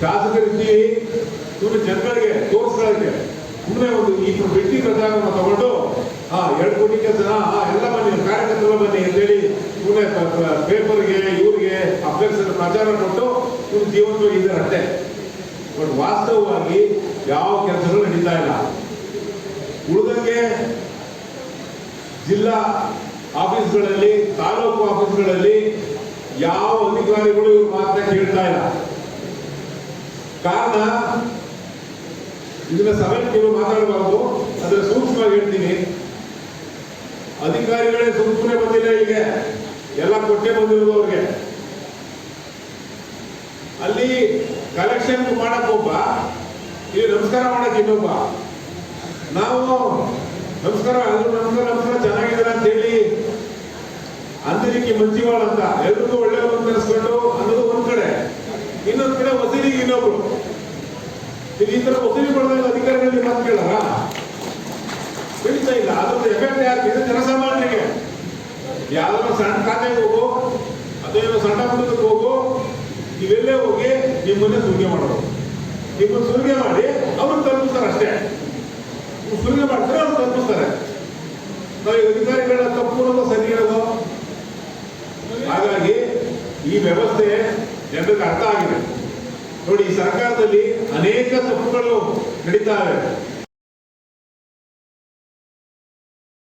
ಶಾಸಕರಿದ್ದೀವಿ ಇವರು ಜನಗಳಿಗೆ ಇದೆ ಸುಮ್ಮನೆ ಒಂದು ಇಬ್ಬರು ವ್ಯಕ್ತಿ ಪ್ರಚಾರವನ್ನು ತಗೊಂಡು ಹಾ ಎರಡು ಕೋಟಿ ಕೆಲಸ ಎಲ್ಲ ಬನ್ನಿ, ಕಾರ್ಯಕರ್ತರು ಬನ್ನಿ ಅಂತೇಳಿ ಸುಮ್ಮನೆ ಪೇಪರ್ಗೆ, ಇವ್ರಿಗೆ ಅಭ್ಯರ್ಥಿಗಳ ಪ್ರಚಾರ ಕೊಟ್ಟು ಇವ್ರು ಜೀವಂತವಾಗಿದ್ದಾರೆ ಅಷ್ಟೇ. ಬಟ್ ವಾಸ್ತವವಾಗಿ ಯಾವ ಕೆಲಸಗಳು ನಡೀತಾ ಇಲ್ಲ. ಉಳಿದಂಗೆ ಜಿಲ್ಲಾ ಆಫೀಸ್ಗಳಲ್ಲಿ, ತಾಲೂಕು ಆಫೀಸ್ಗಳಲ್ಲಿ ಯಾವ ಅಧಿಕಾರಿಗಳು ಇವ್ರ ಮಾತನ್ನ ಕೇಳ್ತಾ ಇಲ್ಲ. ಕಾರಣ ಇದನ್ನ ನೀವು ಮಾತಾಡಬಾರ್ದು. ಅದರ ಸೂಕ್ಷ್ಮವಾಗಿ ಹೇಳ್ತೀನಿ. ಅಧಿಕಾರಿಗಳೇ ಸುಮ್ಮನೆ ಬಂದಿಲ್ಲ ಈಗ ಎಲ್ಲ ಕೊಟ್ಟೆ ಬಂದಿರೋದು ಅವ್ರಿಗೆ. ಅಲ್ಲಿ ಕಲೆಕ್ಷನ್ ಮಾಡಕ್ ಒಬ್ಬ ಇಲ್ಲಿ ನಮಸ್ಕಾರ ಮಾಡಕ್ ಇನ್ನೊಬ್ಬ. ನಾವು, ನಮಸ್ಕಾರ ಅದು ನಮಸ್ಕಾರ ನಮಸ್ಕಾರ, ಚೆನ್ನಾಗಿದ್ದಾರೆ ಅಂತ ಹೇಳಿ. ಅಂತರಿಕೆ ಮಂಚಿವಾಳ ಅಂತ. ಎಲ್ರಿಗೂ ಒಳ್ಳೆಯವರು ಅಂತ ಅನ್ಸ್ಕೊಂಡು ಇಲ್ಲಿ ಈ ತರ ಮಾಡಿದಾಗ ಅಧಿಕಾರಿಗಳಿಗೆ ಮಾತು ಕೇಳಾರ ತಿಳಿತಾ ಇಲ್ಲ. ಅದ್ರದ್ದು ಎಫೆಕ್ಟ್ ಯಾಕೆ? ಇದು ಜನಸಾಮಾನ್ಯರಿಗೆ ಯಾವ್ದಾದ್ರು ಸಣ್ಣ ಖಾತೆಗೆ ಹೋಗು, ಅಥವಾ ಸಣ್ಣ ಪುಟ್ಟದಕ್ಕೆ ಹೋಗು ಇವೆಲ್ಲೇ ಹೋಗಿ ನಿಮ್ಮನ್ನೇ ಸುಲಿಗೆ ಮಾಡೋದು. ನಿಮ್ಮನ್ನು ಸುಲಿಗೆ ಮಾಡಿ ಅವ್ರು ತಲುಪಿಸ್ತಾರೆ ಅಷ್ಟೇ. ನೀವು ಸುಲಿಗೆ ಮಾಡ್ತಾರೆ, ಅವ್ರು ತಲುಪಿಸ್ತಾರೆ. ನಾವು ಅಧಿಕಾರಿಗಳ ತಪ್ಪು ಅನ್ನೋದು ಸರಿ ಇರೋದು. ಹಾಗಾಗಿ ಈ ವ್ಯವಸ್ಥೆ ಜನರಿಗೆ ಅರ್ಥ ಆಗಿದೆ. ನೋಡಿ ಸರ್ಕಾರದಲ್ಲಿ ಅನೇಕ ತಪ್ಪುಗಳು ನಡೀತಾ